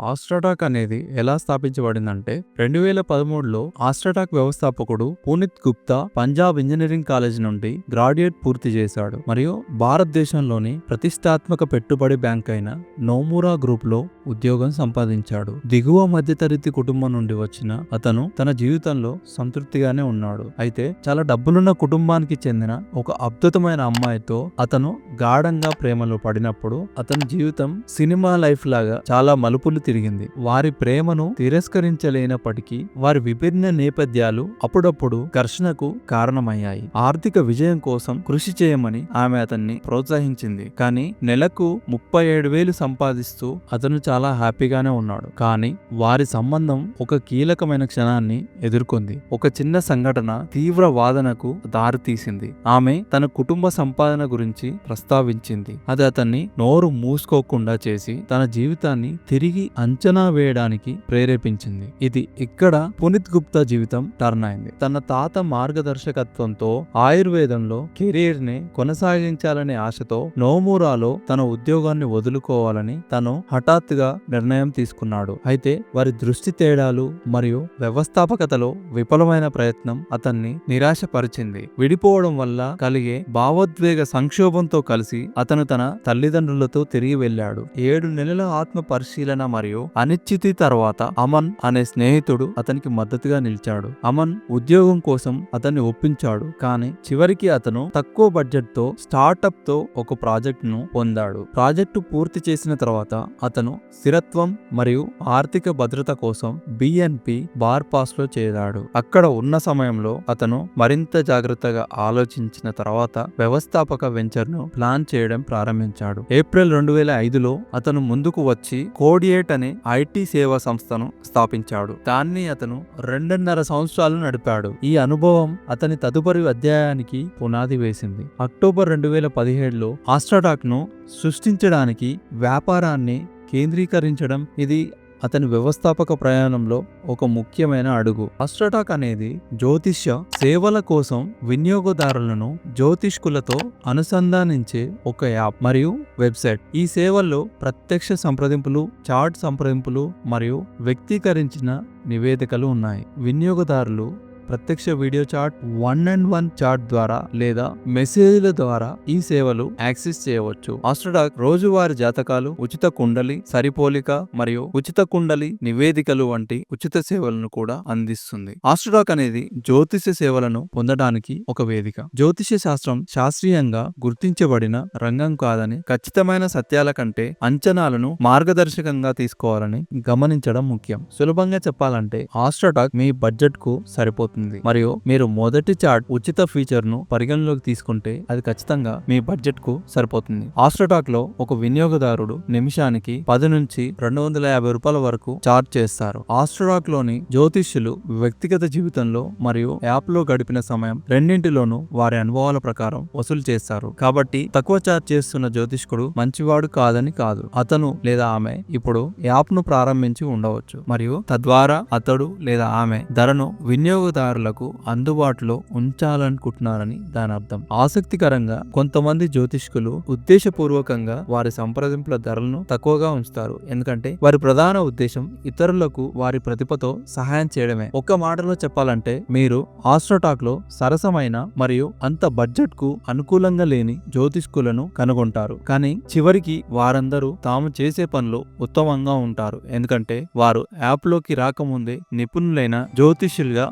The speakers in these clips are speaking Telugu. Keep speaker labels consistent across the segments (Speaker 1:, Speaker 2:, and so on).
Speaker 1: ఆస్ట్రాటాక్ అనేది ఎలా స్థాపించబడిందంటే రెండు వేల పదమూడులో ఆస్ట్రాటాక్ వ్యవస్థాపకుడు పునీత్ గుప్తా పంజాబ్ ఇంజనీరింగ్ కాలేజ్ నుండి గ్రాడ్యుయేట్ పూర్తి చేశాడు. మరియు భారతదేశంలోని ప్రతిష్టాత్మక పెట్టుబడి బ్యాంక్ అయిన నోమురా గ్రూప్లో ఉద్యోగం సంపాదించాడు. దిగువ మధ్యతరగతి కుటుంబం నుండి వచ్చిన అతను తన జీవితంలో సంతృప్తిగానే ఉన్నాడు. అయితే చాలా డబ్బులున్న కుటుంబానికి చెందిన ఒక అద్భుతమైన అమ్మాయితో అతను గాఢంగా ప్రేమలో పడినప్పుడు అతని జీవితం సినిమా లైఫ్ లాగా చాలా మలుపులు తిరిగింది. వారి ప్రేమను తిరస్కరించలేనప్పటికీ వారి విభిన్న నేపథ్యాలు అప్పుడప్పుడు ఘర్షణకు కారణమయ్యాయి. ఆర్థిక విజయం కోసం కృషి చేయమని ఆమె అతన్ని ప్రోత్సహించింది. కానీ నెలకు ముప్పై ఏడు వేలు సంపాదిస్తూ అతను చాలా హ్యాపీగానే ఉన్నాడు. కానీ వారి సంబంధం ఒక కీలకమైన క్షణాన్ని ఎదుర్కొంది. ఒక చిన్న సంఘటన తీవ్ర వాదనకు దారితీసింది. ఆమె తన కుటుంబ సంపాదన గురించి ప్రస్తావించింది. అది అతన్ని నోరు మూసుకోకుండా చేసి తన జీవితాన్ని తిరిగి అంచనా వేయడానికి ప్రేరేపించింది. ఇది ఇక్కడ పునీత్ గుప్తా జీవితం టర్న్ అయింది. తన తాత మార్గదర్శకత్వంతో ఆయుర్వేదంలో కెరీర్ని కొనసాగించాలనే ఆశతో నోమూరాలో తన ఉద్యోగాన్ని వదులుకోవాలని తను హఠాత్తుగా నిర్ణయం తీసుకున్నాడు. అయితే వారి దృష్టి తేడాలు మరియు వ్యవస్థాపకతలో విఫలమైన ప్రయత్నం అతన్ని నిరాశపరిచింది. విడిపోవడం వల్ల కలిగే భావోద్వేగ సంక్షోభంతో కలిసి అతను తన తల్లిదండ్రులతో తిరిగి వెళ్ళాడు. ఏడు నెలల ఆత్మ పరిశీలన మరియు అనిశ్చితి తర్వాత అమన్ అనే స్నేహితుడు అతనికి మద్దతుగా నిలిచాడు. అమన్ ఉద్యోగం కోసం అతన్ని ఒప్పించాడు కానీ చివరికి అతను తక్కువ బడ్జెట్తో స్టార్టప్తో ఒక ప్రాజెక్ట్ను పొందాడు. ప్రాజెక్టు పూర్తి చేసిన తర్వాత అతను స్థిరత్వం మరియు ఆర్థిక భద్రత కోసం బిఎన్పి బార్ పాస్లో చేరాడు. అక్కడ ఉన్న సమయంలో అతను మరింత జాగ్రత్తగా ఆలోచించిన తర్వాత వ్యవస్థాపక వెంచర్ను ప్లాన్ చేయడం ప్రారంభించాడు. ఏప్రిల్ రెండు వేల ఐదులో అతను ముందుకు వచ్చి కోడియేట్ అనే ఐటీ సేవా సంస్థను స్థాపించాడు. దాన్ని అతను రెండున్నర సంవత్సరాలు నడిపాడు. ఈ అనుభవం అతని తదుపరి అధ్యాయానికి పునాది వేసింది. అక్టోబర్ రెండు వేల పదిహేడులో ఆస్ట్రాడాక్ను సృష్టించడానికి వ్యాపారాన్ని కేంద్రీకరించడం ఇది అతని వ్యవస్థాపక ప్రయాణంలో ఒక ముఖ్యమైన అడుగు. అస్ట్రటాక్ అనేది జ్యోతిష్య సేవల కోసం వినియోగదారులను జ్యోతిష్కులతో అనుసంధానించే ఒక యాప్ మరియు వెబ్సైట్. ఈ సేవల్లో ప్రత్యక్ష సంప్రదింపులు చాట్ సంప్రదింపులు మరియు వ్యక్తీకరించిన నివేదికలు ఉన్నాయి. వినియోగదారులు ప్రత్యక్ష video chat one and one chat ద్వారా లేదా మెసేజ్ల ద్వారా ఈ సేవలు యాక్సెస్ చేయవచ్చు. ఆస్ట్రాడాక్ రోజువారి జాతకాలు ఉచిత కుండలి సరిపోలిక మరియు ఉచిత కుండలి నివేదికలు వంటి ఉచిత సేవలను కూడా అందిస్తుంది. ఆస్ట్రాడాక్ అనేది జ్యోతిష సేవలను పొందడానికి ఒక వేదిక. జ్యోతిష శాస్త్రం శాస్త్రీయంగా గుర్తించబడిన రంగం కాదని ఖచ్చితమైన సత్యాల కంటే అంచనాలను మార్గదర్శకంగా తీసుకోవాలని గమనించడం ముఖ్యం. సులభంగా చెప్పాలంటే ఆస్ట్రాటాక్ మీ బడ్జెట్కు సరిపోతుంది. మరియు మీరు మొదటి చార్ట్ ఉచిత ఫీచర్ను పరిగణలోకి తీసుకుంటే అది ఖచ్చితంగా మీ బడ్జెట్కు సరిపోతుంది. ఆస్ట్రోటాక్లో ఒక వినియోగదారుడు నిమిషానికి పది నుంచి రెండు వందల యాభై రూపాయల వరకు చార్జ్ చేస్తారు. ఆస్ట్రోటాక్లోని జ్యోతిష్యులు వ్యక్తిగత జీవితంలో మరియు యాప్లో గడిపిన సమయం రెండింటిలోనూ వారి అనుభవాల ప్రకారం వసూలు చేస్తారు. కాబట్టి తక్కువ చార్జ్ చేస్తున్న జ్యోతిష్కుడు మంచివాడు కాదని కాదు. అతను లేదా ఆమె ఇప్పుడు యాప్ను ప్రారంభించి ఉండవచ్చు. మరియు తద్వారా అతడు లేదా ఆమె ధరను వినియోగదారు వినియోగదారులకు అందుబాటులో ఉంచాలనుకుంటున్నారని దాని అర్థం. ఆసక్తికరంగా కొంతమంది జ్యోతిష్కులు ఉద్దేశపూర్వకంగా వారి సంప్రదింపుల ధరలను తక్కువగా ఉంచుతారు. ఎందుకంటే వారి ప్రధాన ఉద్దేశం ఇతరులకు వారి ప్రతిభతో సహాయం చేయడమే. ఒక్క మాటలో చెప్పాలంటే మీరు ఆస్ట్రోటాక్లో సరసమైన మరియు అంత బడ్జెట్కు అనుకూలంగా లేని జ్యోతిష్కులను కనుగొంటారు. కానీ చివరికి వారందరూ తాము చేసే పనులు ఉత్తమంగా ఉంటారు. ఎందుకంటే వారు యాప్లోకి రాకముందే నిపుణులైన జ్యోతిష్యులుగా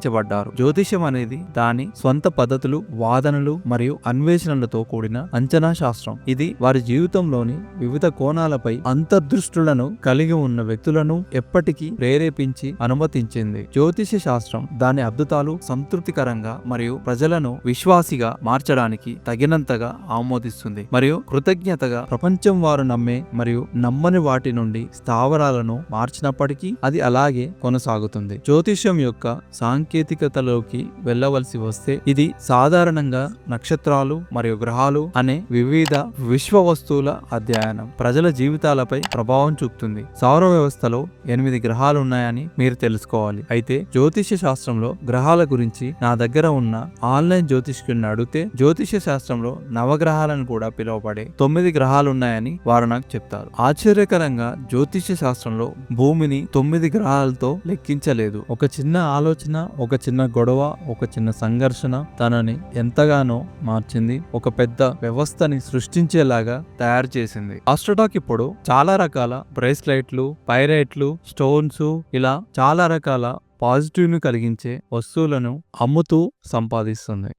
Speaker 1: పరిగణించబడ్డారు జ్యోతిష్యం అనేది దాని స్వంత పద్ధతులు వాదనలు మరియు అన్వేషణలతో కూడిన అంచనా శాస్త్రం. ఇది వారి జీవితంలోని వివిధ కోణాలపై అంతర్దృష్టులను కలిగి ఉన్న వ్యక్తులను ఎప్పటికీ ప్రేరేపించి అనుమతించింది. జ్యోతిష శాస్త్రం దాని అద్భుతాలు సంతృప్తికరంగా మరియు ప్రజలను విశ్వాసిగా మార్చడానికి తగినంతగా ఆమోదిస్తుంది మరియు కృతజ్ఞతగా ప్రపంచం వారు నమ్మే మరియు నమ్మని వాటి నుండి స్థావరాలను మార్చినప్పటికీ అది అలాగే కొనసాగుతుంది. జ్యోతిష్యం యొక్క సాంకేతిక సాంకేతికతలోకి వెళ్ళవలసి వస్తే ఇది సాధారణంగా నక్షత్రాలు మరియు గ్రహాలు అనే వివిధ విశ్వ వస్తువుల అధ్యయనం. ప్రజల జీవితాలపై ప్రభావం చూపుతుంది. సౌర వ్యవస్థలో ఎనిమిది గ్రహాలు ఉన్నాయని మీరు తెలుసుకోవాలి. అయితే జ్యోతిష్య శాస్త్రంలో గ్రహాల గురించి నా దగ్గర ఉన్న ఆన్లైన్ జ్యోతిష్కుని అడిగితే జ్యోతిష్య శాస్త్రంలో నవగ్రహాలను కూడా పిలువబడే తొమ్మిది గ్రహాలు ఉన్నాయని వారు నాకు చెప్తారు. ఆశ్చర్యకరంగా జ్యోతిష్య శాస్త్రంలో భూమిని తొమ్మిది గ్రహాలతో లెక్కించలేదు. ఒక చిన్న ఆలోచన ఒక చిన్న గొడవ ఒక చిన్న సంఘర్షణ తనని ఎంతగానో మార్చింది. ఒక పెద్ద వ్యవస్థని సృష్టించేలాగా తయారు చేసింది. ఆస్ట్రోటాక్ ఇప్పుడు చాలా రకాల బ్రేస్లైట్లు పైరైట్లు స్టోన్స్ ఇలా చాలా రకాల పాజిటివ్ను కలిగించే వస్తువులను అమ్ముతూ సంపాదిస్తుంది.